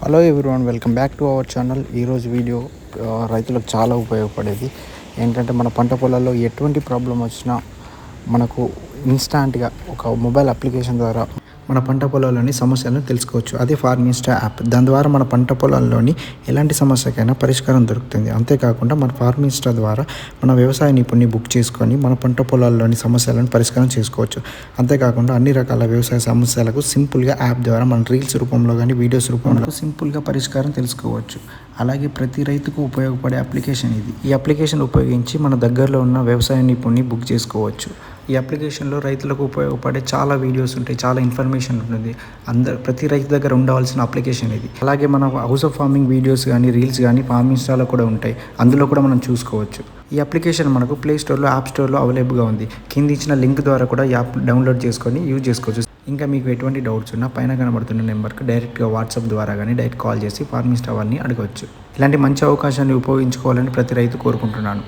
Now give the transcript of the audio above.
Hello everyone welcome back to our channel ఈరోజు video రైతులకు చాలా ఉపయోగపడేది. ఏంటంటే మన పంట పొలాల్లో ఎటువంటి ప్రాబ్లం వచ్చినా మనకు ఇన్స్టాంట్గా ఒక మొబైల్ అప్లికేషన్ ద్వారా మన పంట పొలాల్లోని సమస్యలను తెలుసుకోవచ్చు. అదే ఫార్మిస్టా యాప్. దాని ద్వారా మన పంట పొలాల్లోని ఎలాంటి సమస్యకైనా పరిష్కారం దొరుకుతుంది. అంతేకాకుండా మన ఫార్మిస్టా ద్వారా మన వ్యవసాయ నిపుణుని బుక్ చేసుకొని మన పంట పొలాల్లోని సమస్యలను పరిష్కారం చేసుకోవచ్చు. అంతేకాకుండా అన్ని రకాల వ్యవసాయ సమస్యలకు సింపుల్గా యాప్ ద్వారా మన రీల్స్ రూపంలో కానీ వీడియోస్ రూపంలో సింపుల్గా పరిష్కారం తెలుసుకోవచ్చు. అలాగే ప్రతి రైతుకు ఉపయోగపడే అప్లికేషన్ ఇది. ఈ అప్లికేషన్ ఉపయోగించి మన దగ్గరలో ఉన్న వ్యవసాయ నిపుణుని బుక్ చేసుకోవచ్చు. ఈ అప్లికేషన్లో రైతులకు ఉపయోగపడే చాలా వీడియోస్ ఉంటాయి చాలా ఇన్ఫర్మేషన్ ఉంటుంది. అందరు ప్రతి రైతు దగ్గర ఉండవలసిన అప్లికేషన్ ఇది. అలాగే మన హౌస్ ఆఫ్ ఫార్మింగ్ వీడియోస్ కానీ రీల్స్ కానీ ఫార్మ్ ఇన్స్టాలో కూడా ఉంటాయి. అందులో కూడా మనం చూసుకోవచ్చు. ఈ అప్లికేషన్ మనకు ప్లే స్టోర్లో యాప్ స్టోర్లో అవైలబుల్గా ఉంది. కింద ఇచ్చిన లింక్ ద్వారా కూడా యాప్ డౌన్లోడ్ చేసుకొని యూజ్ చేసుకోవచ్చు. ఇంకా మీకు ఎటువంటి డౌట్స్ ఉన్నా పైన కనబడుతున్న నెంబర్కి డైరెక్ట్గా వాట్సాప్ ద్వారా కానీ డైరెక్ట్ కాల్ చేసి ఫార్మిస్ట్ అవర్ని అడగవచ్చు. ఇలాంటి మంచి అవకాశాన్ని ఉపయోగించుకోవాలని ప్రతి రైతు కోరుకుంటున్నాను.